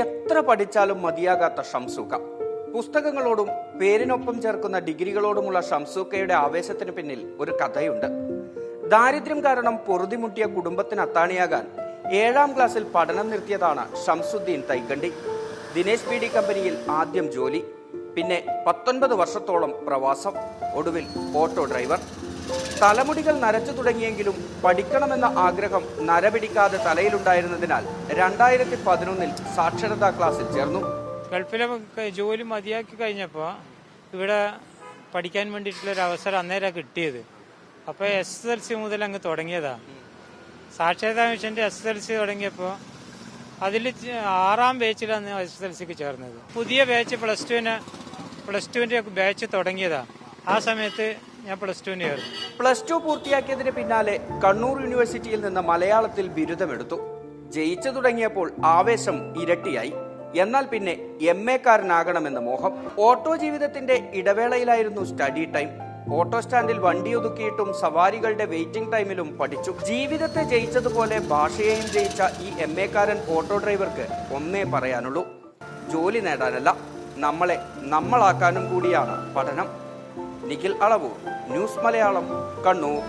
എത്ര പഠിച്ചാലും മതിയാകാത്ത ഷംസൂക്ക പുസ്തകങ്ങളോടും പേരിനൊപ്പം ചേർക്കുന്ന ഡിഗ്രികളോടുമുള്ള ഷംസൂക്കയുടെ ആവേശത്തിന് പിന്നിൽ ഒരു കഥയുണ്ട്. ദാരിദ്ര്യം കാരണം പൊറുതിമുട്ടിയ കുടുംബത്തിന് അത്താണിയാകാൻ ഏഴാം ക്ലാസ്സിൽ പഠനം നിർത്തിയതാണ് ഷംസുദ്ദീൻ തൈക്കണ്ടി ദിനേശ് പി ഡി കമ്പനിയിൽ ആദ്യം ജോലി പിന്നെ പത്തൊൻപത് വർഷത്തോളം പ്രവാസം ഒടുവിൽ ഓട്ടോ ഡ്രൈവർ. തലമുടികൾ നരച്ചു തുടങ്ങിയെങ്കിലും പഠിക്കണമെന്ന ആഗ്രഹം നരപിടിക്കാതെ തലയിലുണ്ടായിരുന്നതിനാൽ രണ്ടായിരത്തി പതിനൊന്നിൽ സാക്ഷരതാ ക്ലാസ്സിൽ ചേർന്നു. ഗൾഫിലെ ജോലി മതിയാക്കി കഴിഞ്ഞപ്പോൾ ഇവിടെ പഠിക്കാൻ വേണ്ടിയിട്ടുള്ള ഒരു അവസരം അന്നേരം കിട്ടിയത്. അപ്പോൾ എസ് എൽ സി മുതൽ അങ്ങ് തുടങ്ങിയതാ. സാക്ഷരതാ മിഷന്റെ എസ് എൽ സി തുടങ്ങിയപ്പോൾ അതിൽ ആറാം ബാച്ചിലാണ് എസ് എസ് എൽ സിക്ക് ചേർന്നത്. പുതിയ ബാച്ച് പ്ലസ് ടുവിന് പ്ലസ് ടുവിന്റെ ബാച്ച് തുടങ്ങിയതാ. ആ സമയത്ത് ഞാൻ പ്ലസ് ടു ചേർന്നു പ്ലസ് ടു പൂർത്തിയാക്കിയതിന് പിന്നാലെ കണ്ണൂർ യൂണിവേഴ്സിറ്റിയിൽ നിന്ന് മലയാളത്തിൽ ബിരുദമെടുത്തു. ജയിച്ചു തുടങ്ങിയപ്പോൾ ആവേശം ഇരട്ടിയായി. എന്നാൽ പിന്നെ എം എക്കാരനാകണമെന്ന മോഹം. ഓട്ടോ ജീവിതത്തിന്റെ ഇടവേളയിലായിരുന്നു സ്റ്റഡി ടൈം ഓട്ടോ സ്റ്റാൻഡിൽ വണ്ടി ഒതുക്കിയിട്ടും സവാരികളുടെ വെയിറ്റിംഗ് ടൈമിലും പഠിച്ചു. ജീവിതത്തെ ജയിച്ചതുപോലെ ഭാഷയെയും ജയിച്ച ഈ എം എക്കാരൻ ഓട്ടോ ഡ്രൈവർക്ക് ഒന്നേ പറയാനുള്ളൂ. ജോലി നേടാനല്ല നമ്മളെ നമ്മളാക്കാനും കൂടിയാണ് പഠനം. നിഖിൽ അളവൂർ ന്യൂസ് മലയാളം കണ്ണൂർ.